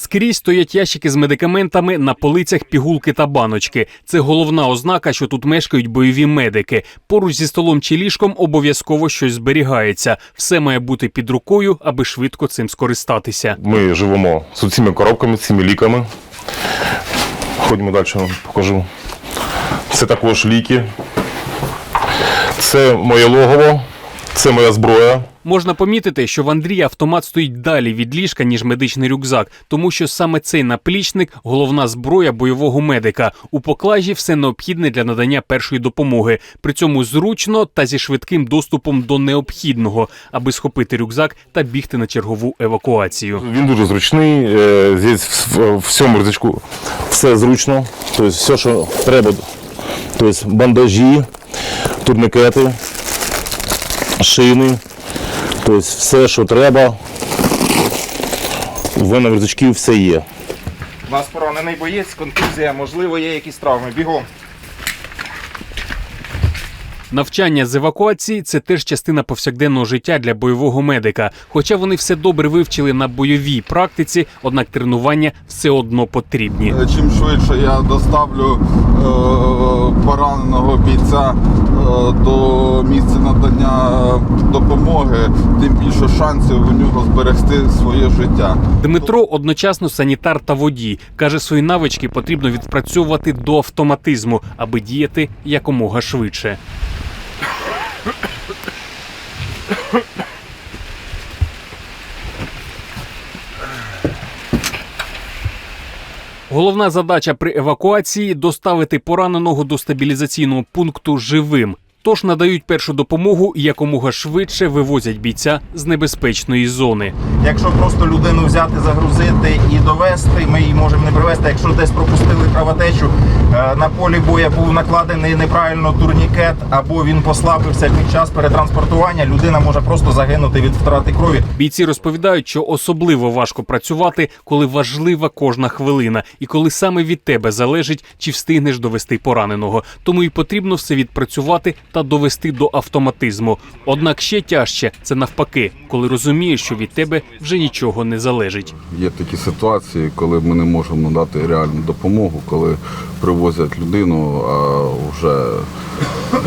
Скрізь стоять ящики з медикаментами на полицях пігулки та баночки. Це головна ознака, що тут мешкають бойові медики. Поруч зі столом чи ліжком обов'язково щось зберігається. Все має бути під рукою, аби швидко цим скористатися. Ми живемо з цими коробками, цими ліками. Ходімо далі, покажу. Це також ліки. Це моє логово, це моя зброя. Можна помітити, що в Андрія автомат стоїть далі від ліжка, ніж медичний рюкзак, тому що саме цей наплічник головна зброя бойового медика. У поклажі все необхідне для надання першої допомоги. При цьому зручно та зі швидким доступом до необхідного, аби схопити рюкзак та бігти на чергову евакуацію. Він дуже зручний. е, Здесь в, в цьому рюкзачку все зручно. Тобто все, що треба. Тобто бандажі, турникети, шини. Тобто все, що треба. В мене в рюкзачку все є. У нас поранений боєць, контузія, можливо, є якісь травми. Бігом. Навчання з евакуації це теж частина повсякденного життя для бойового медика. Хоча вони все добре вивчили на бойовій практиці, однак тренування все одно потрібні. Е, Чим швидше я доставлю е, пораненого бійця е, до е, допомоги, тим більше шансів у нього зберегти своє життя. Дмитро одночасно санітар та водій. каже, свої навички потрібно відпрацьовувати до автоматизму, аби діяти якомога швидше. Головна задача при евакуації доставити пораненого до стабілізаційного пункту живим. Тож надають першу допомогу і якомога швидше вивозять бійця з небезпечної зони. Якщо просто людину взяти, загрузити і довести, ми її можемо не привезти. Якщо десь пропустили кровотечу, е, на полі боя був накладений неправильно турнікет, або він послабився під час перетранспортування, людина може просто загинути від втрати крові. Бійці розповідають, що особливо важко працювати, коли важлива кожна хвилина, і коли саме від тебе залежить, чи встигнеш довести пораненого. Тому і потрібно все відпрацювати та довести до автоматизму. Однак ще тяжче це навпаки, коли розумієш, що від тебе вже нічого не залежить. Є такі ситуації, коли ми не можемо надати реальну допомогу, коли привозять людину, а вже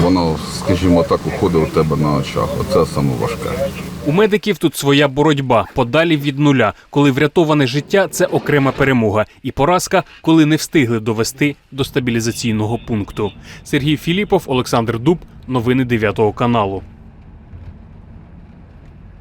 воно, скажімо так, уходить у тебе на очах. Оце саме важке. У медиків тут своя боротьба подалі від нуля, коли врятоване життя це окрема перемога, і поразка, коли не встигли довести до стабілізаційного пункту. Сергій Філіпов, Олександр Дуб, новини 9 каналу.